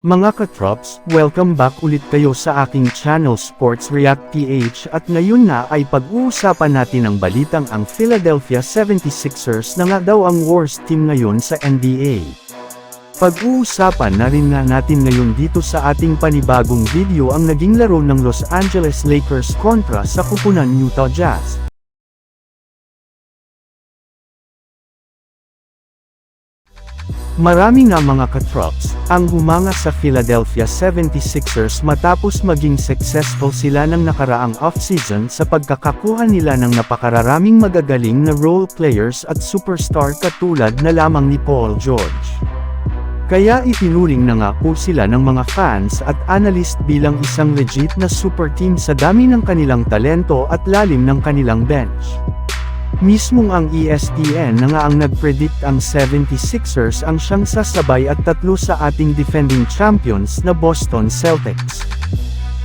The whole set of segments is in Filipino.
Mga katrops, welcome back ulit kayo sa aking channel Sports React PH at ngayon na ay pag-uusapan natin ang balitang ang Philadelphia 76ers na nga daw ang worst team ngayon sa NBA. Pag-uusapan na rin nga natin ngayon dito sa ating panibagong video ang naging laro ng Los Angeles Lakers kontra sa kupunan Utah Jazz. Marami nga mga katrops, ang humanga sa Philadelphia 76ers matapos maging successful sila ng nakaraang offseason sa pagkakakuha nila ng napakararaming magagaling na role players at superstar katulad na lamang ni Paul George. Kaya itinuring na nga po sila ng mga fans at analyst bilang isang legit na super team sa dami ng kanilang talento at lalim ng kanilang bench. Mismong ang ESPN na nga ang nagpredict ang 76ers ang siyang sasabay at tatlo sa ating defending champions na Boston Celtics.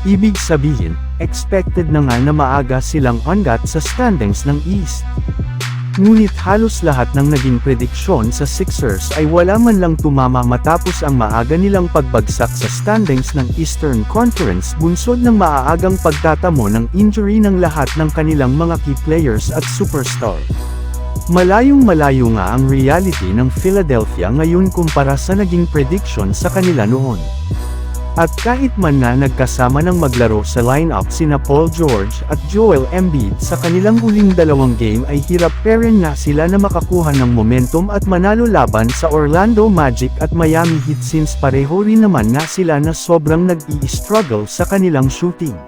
Ibig sabihin, expected na nga na maaga silang ongat sa standings ng East. Ngunit halos lahat ng naging prediksyon sa Sixers ay wala man lang tumama matapos ang maaga nilang pagbagsak sa standings ng Eastern Conference bunsod ng maaagang pagtatamo ng injury ng lahat ng kanilang mga key players at superstar. Malayong malayo nga ang reality ng Philadelphia ngayon kumpara sa naging prediction sa kanila noon. At kahit man na nagkasama ng maglaro sa lineup sina Paul George at Joel Embiid sa kanilang huling dalawang game ay hirap pa rin nga sila na makakuha ng momentum at manalo laban sa Orlando Magic at Miami Heat since pareho rin naman nga sila na sobrang nag-i-struggle sa kanilang shooting.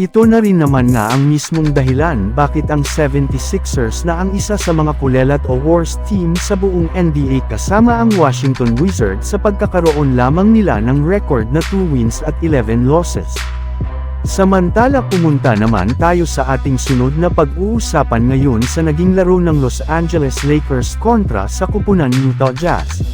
Ito na rin naman nga ang mismong dahilan bakit ang 76ers na ang isa sa mga kulelat o worst team sa buong NBA kasama ang Washington Wizards sa pagkakaroon lamang nila ng record na 2 wins at 11 losses. Samantala pumunta naman tayo sa ating sunod na pag-uusapan ngayon sa naging laro ng Los Angeles Lakers kontra sa kupunan Utah Jazz.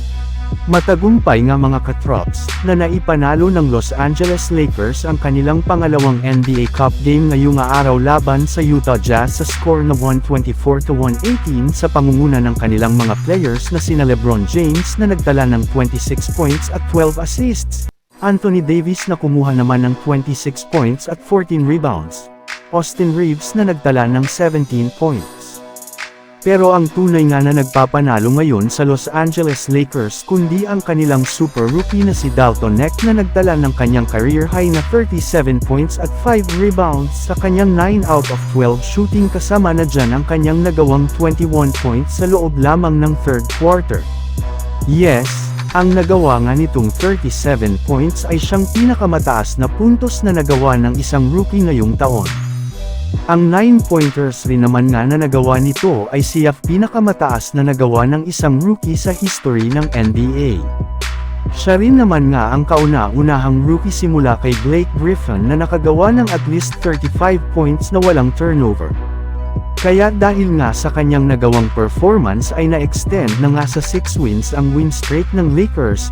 Matagumpay nga mga katrops, na naipanalo ng Los Angeles Lakers ang kanilang pangalawang NBA Cup game ngayong araw laban sa Utah Jazz sa score na 124-118 sa pangunguna ng kanilang mga players na sina Lebron James na nagtala ng 26 points at 12 assists, Anthony Davis na kumuha naman ng 26 points at 14 rebounds, Austin Reeves na nagtala ng 17 points. Pero ang tunay nga na nagpapanalo ngayon sa Los Angeles Lakers kundi ang kanilang super rookie na si Dalton Neck na nagtala ng kanyang career high na 37 points at 5 rebounds sa kanyang 9 out of 12 shooting kasama na dyan ang kanyang nagawang 21 points sa loob lamang ng third quarter. Yes, ang nagawa nga nitong 37 points ay siyang pinakamataas na puntos na nagawa ng isang rookie ngayong taon. Ang 9-pointers rin naman nga na nagawa nito ay siyang pinakamataas na nagawa ng isang rookie sa history ng NBA. Siya rin naman nga ang kauna-unahang rookie simula kay Blake Griffin na nakagawa ng at least 35 points na walang turnover. Kaya dahil nga sa kanyang nagawang performance ay na-extend na nga sa 6 wins ang win streak ng Lakers,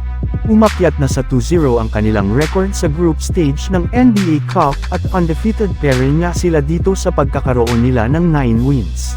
umakyat na sa 2-0 ang kanilang record sa group stage ng NBA Cup at undefeated pa rin nga sila dito sa pagkakaroon nila ng 9 wins.